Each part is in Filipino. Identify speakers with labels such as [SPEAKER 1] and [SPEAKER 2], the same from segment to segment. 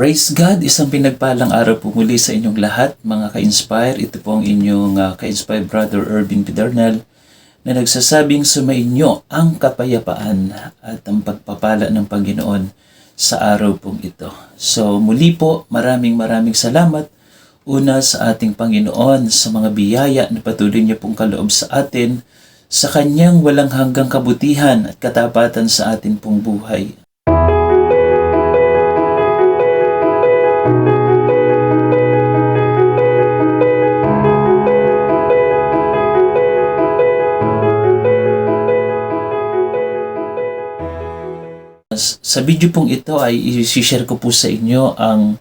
[SPEAKER 1] Praise God! Isang pinagpalang araw po muli sa inyong lahat, mga ka-inspire. Ito po ang inyong uh, ka-inspire brother Irving Pedernal na nagsasabing sumainyo ang kapayapaan at ang pagpapala ng Panginoon sa araw pong ito. So muli po, maraming maraming salamat una sa ating Panginoon sa mga biyaya na patuloy niya pong kaloob sa atin sa kanyang walang hanggang kabutihan at katapatan sa atin pong buhay. Sa video pong ito ay i-share ko po sa inyo ang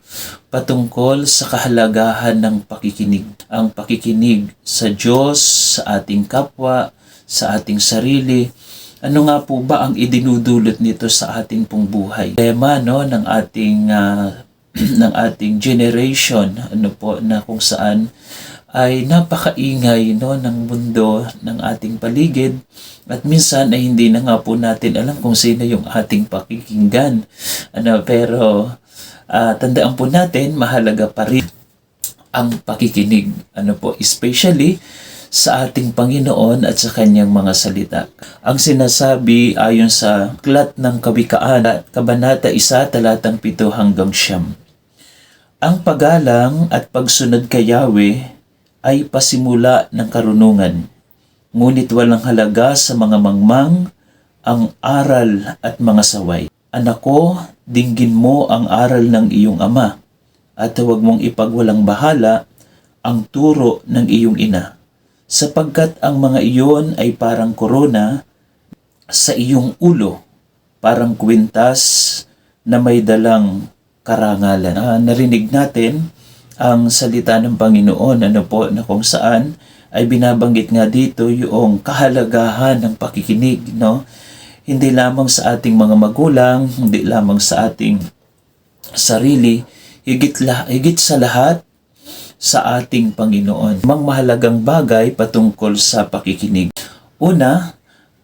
[SPEAKER 1] patungkol sa kahalagahan ng pakikinig. Ang pakikinig sa Diyos, sa ating kapwa, sa ating sarili. Ano nga po ba ang idinudulot nito sa ating pong buhay? Tema no ng ating uh, ng ating generation ano po na kung saan ay napakaingay no ng mundo ng ating paligid at minsan ay hindi na nga po natin alam kung sino yung ating pakikinggan ano pero uh, tandaan po natin mahalaga pa rin ang pakikinig ano po especially sa ating Panginoon at sa kanyang mga salita. Ang sinasabi ayon sa Klat ng Kawikaan, Kabanata 1, talatang 7 hanggang 9. Ang pagalang at pagsunod kay Yahweh ay pasimula ng karunungan. Ngunit walang halaga sa mga mangmang ang aral at mga saway. Anak ko, dinggin mo ang aral ng iyong ama at huwag mong ipagwalang bahala ang turo ng iyong ina. Sapagkat ang mga iyon ay parang korona sa iyong ulo, parang kwintas na may dalang karangalan. Ah, narinig natin ang salita ng Panginoon ano po na kung saan ay binabanggit nga dito yung kahalagahan ng pakikinig no hindi lamang sa ating mga magulang hindi lamang sa ating sarili higit, la, higit sa lahat sa ating Panginoon. Mang mahalagang bagay patungkol sa pakikinig. Una,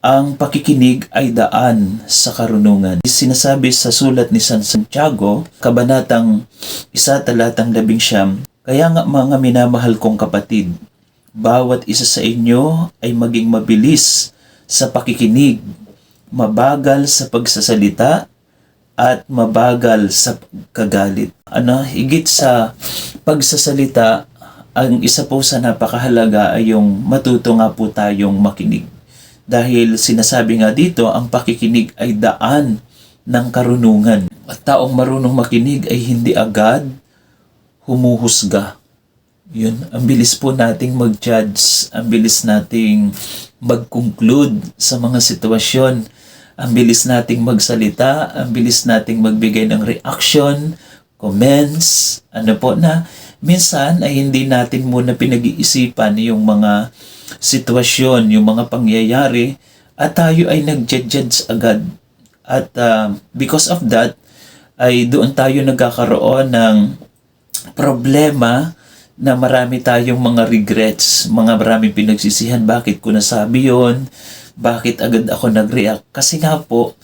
[SPEAKER 1] ang pakikinig ay daan sa karunungan. Sinasabi sa sulat ni San Santiago, kabanatang isa talatang labing siyam, Kaya nga mga minamahal kong kapatid, bawat isa sa inyo ay maging mabilis sa pakikinig, mabagal sa pagsasalita, at mabagal sa kagalit. Ano, higit sa pagsasalita, ang isa po sa napakahalaga ay yung matuto nga po tayong makinig dahil sinasabi nga dito, ang pakikinig ay daan ng karunungan. At taong marunong makinig ay hindi agad humuhusga. Yun, ang bilis po nating mag-judge, ang bilis nating mag-conclude sa mga sitwasyon, ang bilis nating magsalita, ang bilis nating magbigay ng reaction, comments, ano po na minsan ay hindi natin muna pinag-iisipan yung mga sitwasyon, yung mga pangyayari, at tayo ay nag-judge agad. At uh, because of that, ay doon tayo nagkakaroon ng problema na marami tayong mga regrets, mga maraming pinagsisihan. Bakit ko nasabi yon? Bakit agad ako nag-react? Kasi nga po,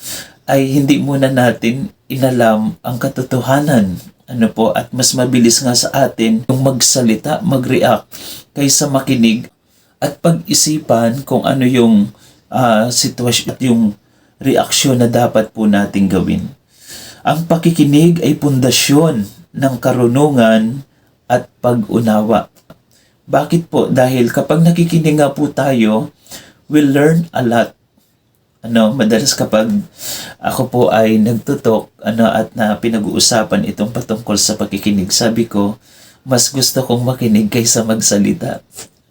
[SPEAKER 1] ay hindi muna natin inalam ang katotohanan. Ano po, at mas mabilis nga sa atin yung magsalita, mag-react, kaysa makinig at pag-isipan kung ano yung uh, sitwasyon at yung reaksyon na dapat po nating gawin. Ang pakikinig ay pundasyon ng karunungan at pag-unawa. Bakit po? Dahil kapag nakikinig nga po tayo, we'll learn a lot. Ano, madalas kapag ako po ay nagtutok ano, at na pinag-uusapan itong patungkol sa pakikinig, sabi ko, mas gusto kong makinig kaysa magsalita.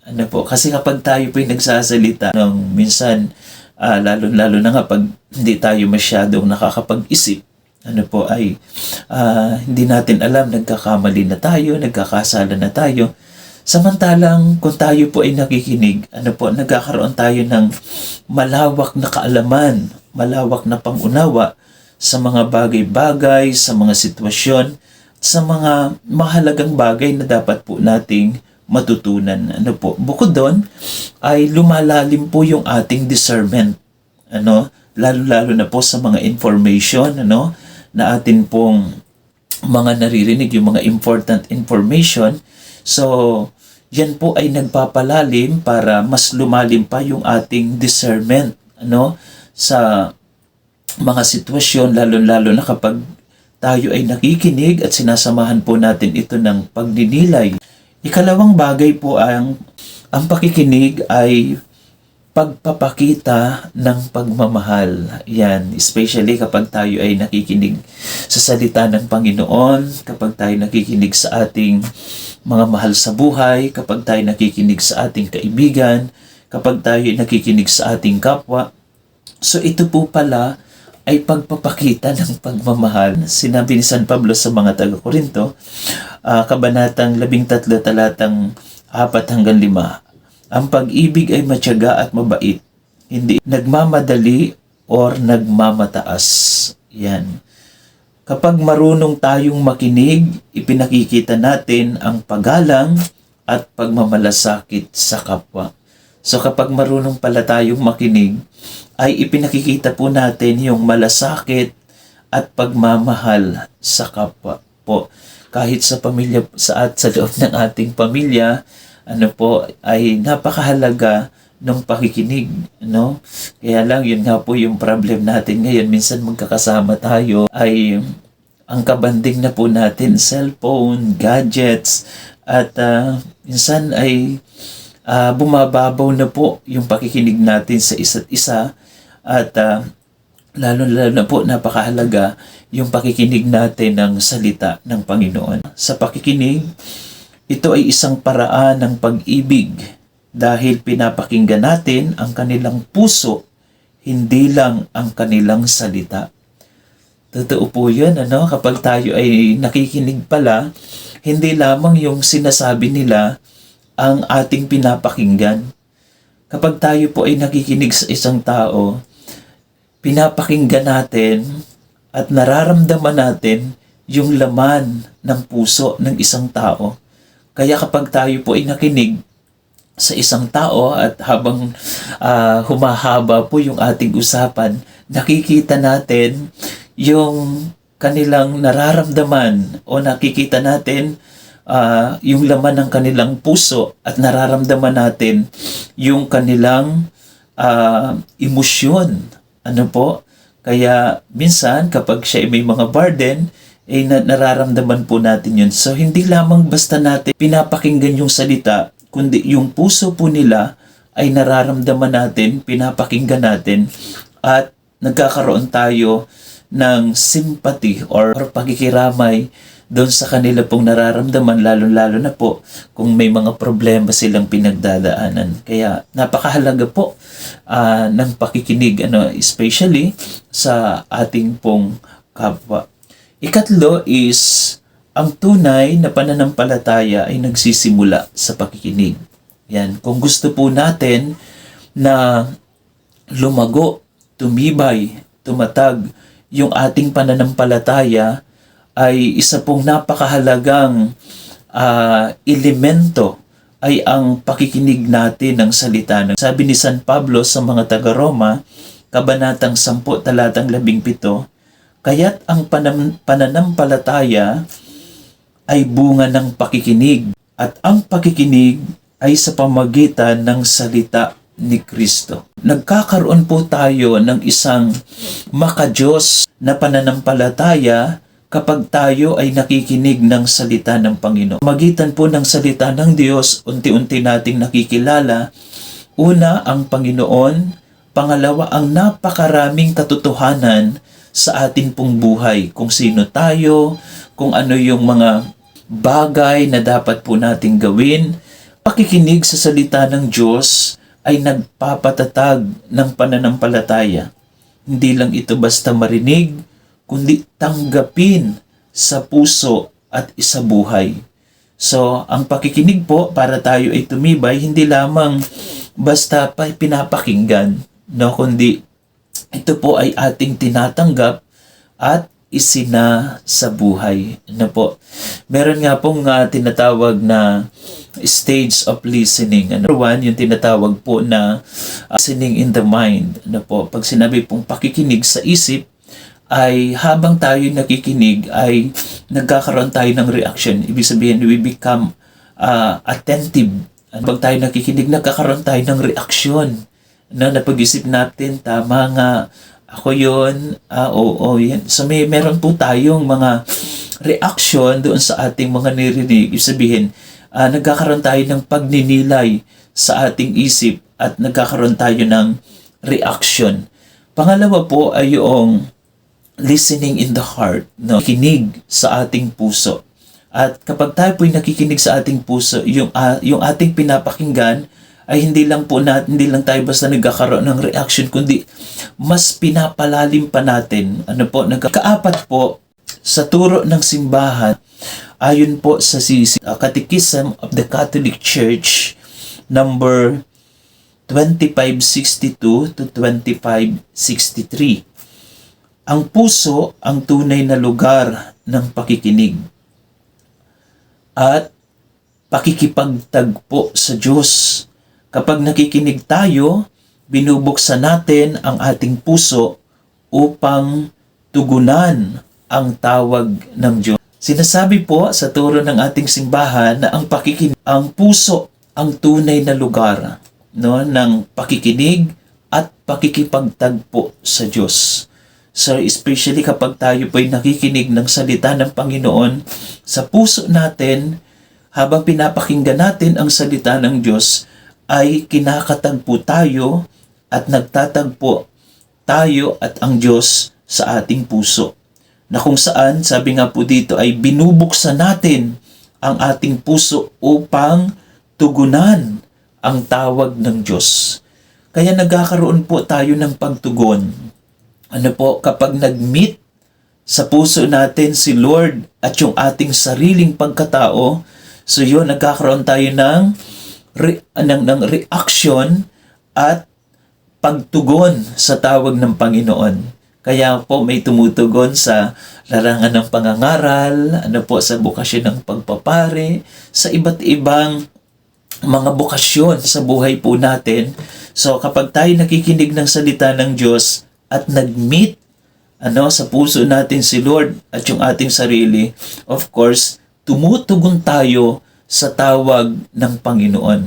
[SPEAKER 1] Ano po, kasi kapag tayo po yung nagsasalita, nung minsan, uh, lalo-lalo na nga pag hindi tayo masyadong nakakapag-isip, ano po ay uh, hindi natin alam, nagkakamali na tayo, nagkakasala na tayo. Samantalang kung tayo po ay nakikinig, ano po, nagkakaroon tayo ng malawak na kaalaman, malawak na pangunawa sa mga bagay-bagay, sa mga sitwasyon, sa mga mahalagang bagay na dapat po nating matutunan. Ano po? Bukod doon, ay lumalalim po yung ating discernment. Ano? Lalo-lalo na po sa mga information, ano? Na atin pong mga naririnig, yung mga important information. So, yan po ay nagpapalalim para mas lumalim pa yung ating discernment ano sa mga sitwasyon lalo-lalo na kapag tayo ay nakikinig at sinasamahan po natin ito ng pagdinilay. Ikalawang bagay po ang ang pakikinig ay pagpapakita ng pagmamahal. Yan, especially kapag tayo ay nakikinig sa salita ng Panginoon, kapag tayo nakikinig sa ating mga mahal sa buhay, kapag tayo nakikinig sa ating kaibigan, kapag tayo ay nakikinig sa ating kapwa. So ito po pala ay pagpapakita ng pagmamahal. Sinabi ni San Pablo sa mga taga-Korinto, uh, kabanatang 13 talatang 4 hanggang 5, ang pag-ibig ay matyaga at mabait, hindi nagmamadali or nagmamataas. Yan. Kapag marunong tayong makinig, ipinakikita natin ang paggalang at pagmamalasakit sa kapwa. So kapag marunong pala tayong makinig, ay ipinakikita po natin yung malasakit at pagmamahal sa kapwa po. Kahit sa pamilya sa at sa loob ng ating pamilya, ano po ay napakahalaga ng pakikinig, no? Kaya lang yun nga po yung problem natin ngayon. Minsan magkakasama tayo ay ang kabanding na po natin cellphone, gadgets at uh, minsan ay uh, bumababaw na po yung pakikinig natin sa isa't isa at uh, lalo-lalo na po napakahalaga yung pakikinig natin ng salita ng Panginoon. Sa pakikinig, ito ay isang paraan ng pag-ibig dahil pinapakinggan natin ang kanilang puso, hindi lang ang kanilang salita. Totoo po yun, ano? Kapag tayo ay nakikinig pala, hindi lamang yung sinasabi nila ang ating pinapakinggan. Kapag tayo po ay nakikinig sa isang tao, pinapakinggan natin at nararamdaman natin yung laman ng puso ng isang tao. Kaya kapag tayo po ay nakinig sa isang tao at habang uh, humahaba po yung ating usapan, nakikita natin yung kanilang nararamdaman o nakikita natin uh, yung laman ng kanilang puso at nararamdaman natin yung kanilang uh, emosyon. Ano po? Kaya minsan kapag siya ay may mga burden, eh na, nararamdaman po natin yun. So, hindi lamang basta natin pinapakinggan yung salita, kundi yung puso po nila ay nararamdaman natin, pinapakinggan natin, at nagkakaroon tayo ng sympathy or, pakikiramay doon sa kanila pong nararamdaman, lalo-lalo na po kung may mga problema silang pinagdadaanan. Kaya napakahalaga po uh, ng pakikinig, ano, especially sa ating pong kapwa. Ikatlo is, ang tunay na pananampalataya ay nagsisimula sa pakikinig. Yan. Kung gusto po natin na lumago, tumibay, tumatag yung ating pananampalataya ay isa pong napakahalagang uh, elemento ay ang pakikinig natin ng salita. Sabi ni San Pablo sa mga taga-Roma, Kabanatang 10, talatang 17, Kaya't ang panam- pananampalataya ay bunga ng pakikinig at ang pakikinig ay sa pamagitan ng salita ni Kristo. Nagkakaroon po tayo ng isang makajos na pananampalataya kapag tayo ay nakikinig ng salita ng Panginoon. Magitan po ng salita ng Diyos, unti-unti nating nakikilala, una ang Panginoon, pangalawa ang napakaraming katotohanan sa atin pong buhay. Kung sino tayo, kung ano yung mga bagay na dapat po nating gawin. Pakikinig sa salita ng Diyos ay nagpapatatag ng pananampalataya. Hindi lang ito basta marinig, kundi tanggapin sa puso at isabuhay. So, ang pakikinig po para tayo ay tumibay, hindi lamang basta pa pinapakinggan, no, kundi ito po ay ating tinatanggap at isina sa buhay. Ano po? Meron nga pong uh, tinatawag na stage of listening. Ano one, yung tinatawag po na uh, listening in the mind. Ano po? Pag sinabi pong pakikinig sa isip, ay habang tayo nakikinig ay nagkakaroon tayo ng reaction. Ibig sabihin, we become uh, attentive. Ano, Pag tayo nakikinig, nagkakaroon tayo ng reaction. Na napag-isip natin, tama nga, ako yon ah, oo, yan. So may meron po tayong mga reaction doon sa ating mga nirinig. Ibig sabihin, ah, nagkakaroon tayo ng pagninilay sa ating isip at nagkakaroon tayo ng reaction. Pangalawa po ay yung listening in the heart, no? kinig sa ating puso. At kapag tayo po'y nakikinig sa ating puso, yung, ah, yung ating pinapakinggan ay hindi lang po natin, hindi lang tayo basta nagkakaroon ng reaction, kundi mas pinapalalim pa natin. Ano po, nagkaapat po sa turo ng simbahan, ayon po sa uh, Catechism of the Catholic Church, number 2562 to 2563. Ang puso ang tunay na lugar ng pakikinig at pakikipagtagpo sa Diyos. Kapag nakikinig tayo, binubuksan natin ang ating puso upang tugunan ang tawag ng Diyos. Sinasabi po sa turo ng ating simbahan na ang pakikinig, ang puso ang tunay na lugar no, ng pakikinig at pakikipagtagpo sa Diyos. So especially kapag tayo po'y nakikinig ng salita ng Panginoon sa puso natin, habang pinapakinggan natin ang salita ng Diyos, ay kinakatagpo tayo at nagtatagpo tayo at ang Diyos sa ating puso. Na kung saan, sabi nga po dito, ay binubuksan natin ang ating puso upang tugunan ang tawag ng Diyos. Kaya nagkakaroon po tayo ng pagtugon. Ano po, kapag nag-meet sa puso natin si Lord at yung ating sariling pagkatao, so yun, nagkakaroon tayo ng, re, ng, ng reaction at pagtugon sa tawag ng Panginoon. Kaya po may tumutugon sa larangan ng pangangaral, ano po sa bukasyon ng pagpapare, sa iba't ibang mga bukasyon sa buhay po natin. So kapag tayo nakikinig ng salita ng Diyos at nag-meet ano, sa puso natin si Lord at yung ating sarili, of course, tumutugon tayo sa tawag ng Panginoon.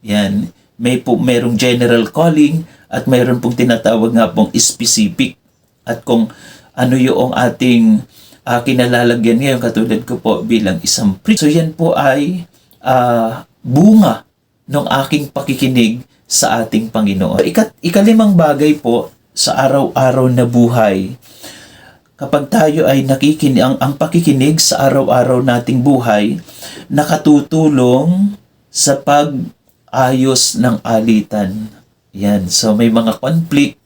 [SPEAKER 1] Yan. May po, merong general calling at mayroon pong tinatawag nga pong specific. At kung ano yung ating uh, kinalalagyan ngayon, katulad ko po bilang isang priest. So yan po ay uh, bunga ng aking pakikinig sa ating Panginoon. Ikat, ikalimang bagay po sa araw-araw na buhay, kapag tayo ay nakikinig, ang, ang pakikinig sa araw-araw nating buhay, nakatutulong sa pag-ayos ng alitan. Yan. So, may mga conflict.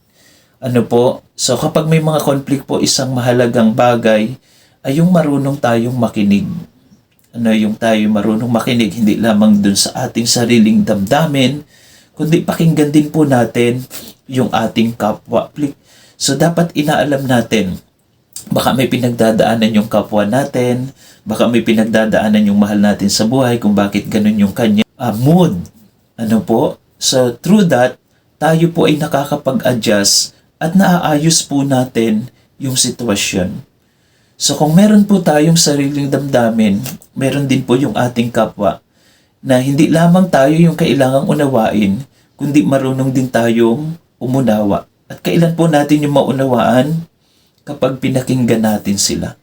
[SPEAKER 1] Ano po? So, kapag may mga conflict po, isang mahalagang bagay ay yung marunong tayong makinig ano yung tayo marunong makinig hindi lamang dun sa ating sariling damdamin kundi pakinggan din po natin yung ating kapwa. So dapat inaalam natin baka may pinagdadaanan yung kapwa natin, baka may pinagdadaanan yung mahal natin sa buhay kung bakit ganun yung kanya uh, mood. Ano po? So through that, tayo po ay nakakapag-adjust at naaayos po natin yung sitwasyon. So kung meron po tayong sariling damdamin, meron din po yung ating kapwa na hindi lamang tayo yung kailangang unawain, kundi marunong din tayong umunawa. At kailan po natin yung maunawaan? Kapag pinakinggan natin sila.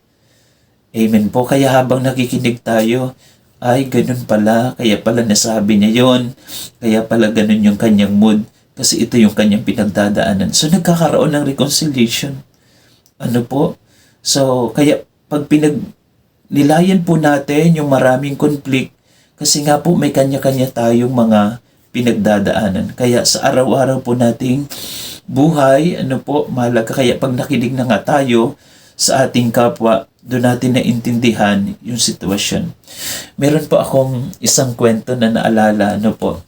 [SPEAKER 1] Amen po. Kaya habang nakikinig tayo, ay ganun pala, kaya pala nasabi niya yon kaya pala ganun yung kanyang mood, kasi ito yung kanyang pinagdadaanan. So nagkakaroon ng reconciliation. Ano po? So, kaya pag pinag nilayan po natin yung maraming conflict, kasi nga po may kanya-kanya tayong mga pinagdadaanan. Kaya sa araw-araw po nating buhay, ano po, mahalaga. Kaya pag nakinig na nga tayo sa ating kapwa, doon natin naintindihan yung sitwasyon. Meron po akong isang kwento na naalala, ano po,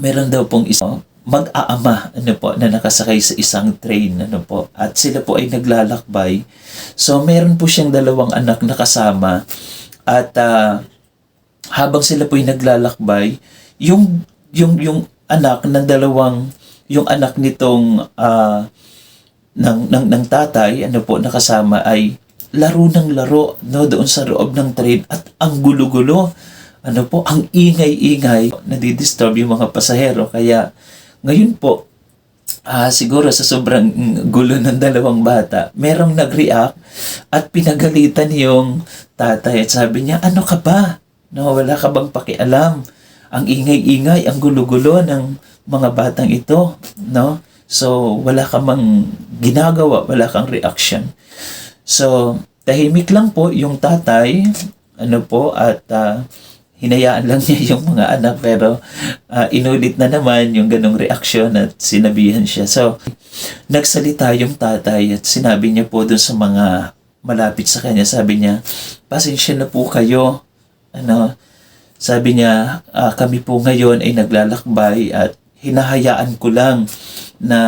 [SPEAKER 1] meron daw pong isang mag-aama ano po na nakasakay sa isang train ano po at sila po ay naglalakbay so meron po siyang dalawang anak na kasama at uh, habang sila po ay naglalakbay yung yung yung anak ng dalawang yung anak nitong uh, ng, ng ng tatay ano po nakasama ay laro ng laro no doon sa loob ng train. At ang gulo-gulo ano po ang ingay-ingay nadidisturb yung mga pasahero. Kaya ngayon po ah siguro sa sobrang gulo ng dalawang bata merong nag-react at pinagalitan yung tatay at sabi niya ano ka ba? No wala ka bang pakialam ang ingay-ingay ang gulo-gulo ng mga batang ito no so wala ka mang ginagawa wala kang reaction So, tahimik lang po yung tatay, ano po, at ah, hinayaan lang niya yung mga anak pero ah, inulit na naman yung ganong reaksyon at sinabihan siya. So, nagsalita yung tatay at sinabi niya po dun sa mga malapit sa kanya, sabi niya, pasensya na po kayo. Ano, sabi niya, "Ah, kami po ngayon ay naglalakbay at hinahayaan ko lang na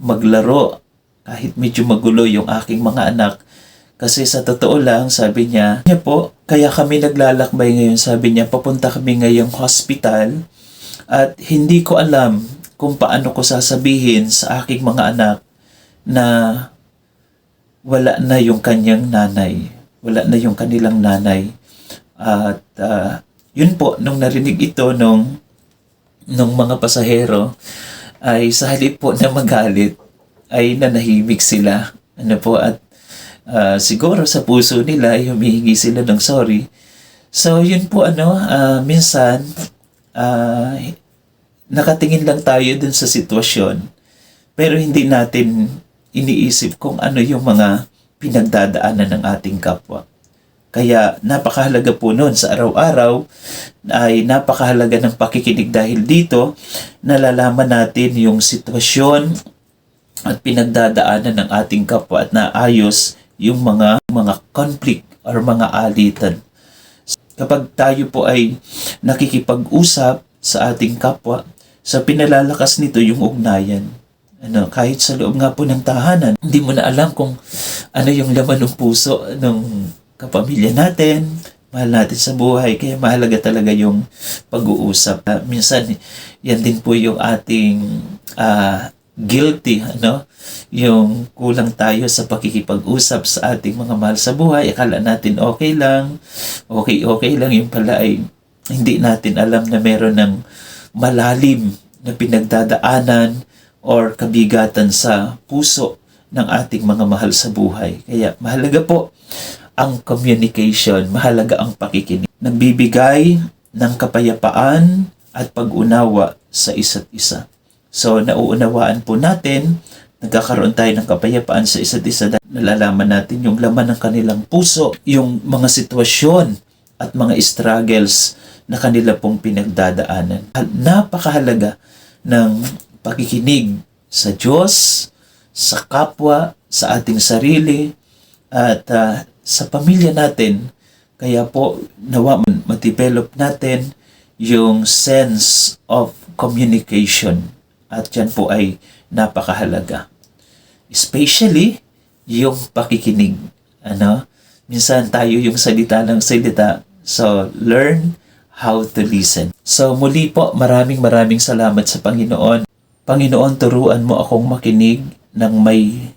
[SPEAKER 1] maglaro kahit medyo magulo yung aking mga anak kasi sa totoo lang, sabi niya, niya po, kaya kami naglalakbay ngayon, sabi niya, papunta kami ngayong hospital at hindi ko alam kung paano ko sasabihin sa aking mga anak na wala na yung kanyang nanay. Wala na yung kanilang nanay. At ah, yun po, nung narinig ito nung, nung mga pasahero, ay sa halip po na magalit, ay nanahimik sila. Ano po, at ah, siguro sa puso nila ay humihingi sila ng sorry. So, yun po ano, ah, minsan, ah, nakatingin lang tayo dun sa sitwasyon, pero hindi natin iniisip kung ano yung mga pinagdadaanan ng ating kapwa. Kaya napakahalaga po noon sa araw-araw ay napakahalaga ng pakikinig dahil dito nalalaman natin yung sitwasyon at pinagdadaanan ng ating kapwa at naayos yung mga mga conflict or mga alitan. Kapag tayo po ay nakikipag-usap sa ating kapwa, sa pinalalakas nito yung ugnayan. Ano, kahit sa loob nga po ng tahanan, hindi mo na alam kung ano yung laman ng puso ng kapamilya natin, mahal natin sa buhay. Kaya mahalaga talaga yung pag-uusap. Ah, minsan, yan din po yung ating ah, guilty, ano? Yung kulang tayo sa pakikipag-usap sa ating mga mahal sa buhay. Akala natin okay lang, okay, okay lang. Yung pala ay hindi natin alam na meron ng malalim na pinagdadaanan or kabigatan sa puso ng ating mga mahal sa buhay. Kaya mahalaga po ang communication, mahalaga ang pakikinig. Nagbibigay ng kapayapaan at pag-unawa sa isa't isa. So, nauunawaan po natin, nagkakaroon tayo ng kapayapaan sa isa't isa dahil nalalaman natin yung laman ng kanilang puso, yung mga sitwasyon at mga struggles na kanila pong pinagdadaanan. Napakahalaga ng pakikinig sa Diyos, sa kapwa, sa ating sarili, at ah, sa pamilya natin. Kaya po, nawa ma-develop natin yung sense of communication. At yan po ay napakahalaga. Especially, yung pakikinig. Ano? Minsan tayo yung salita ng salita. So, learn how to listen. So, muli po, maraming maraming salamat sa Panginoon. Panginoon, turuan mo akong makinig ng may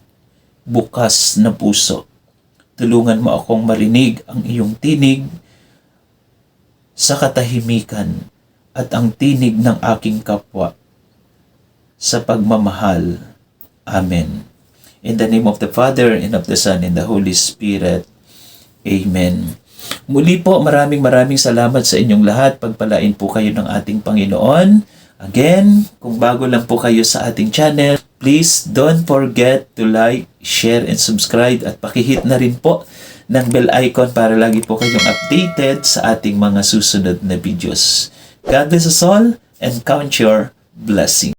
[SPEAKER 1] bukas na puso. Tulungan mo akong marinig ang iyong tinig sa katahimikan at ang tinig ng aking kapwa sa pagmamahal. Amen. In the name of the Father, and of the Son, and the Holy Spirit. Amen. Muli po, maraming maraming salamat sa inyong lahat. Pagpalain po kayo ng ating Panginoon. Again, kung bago lang po kayo sa ating channel, please don't forget to like, share, and subscribe at pakihit na rin po ng bell icon para lagi po kayong updated sa ating mga susunod na videos. God bless us all and count your blessing.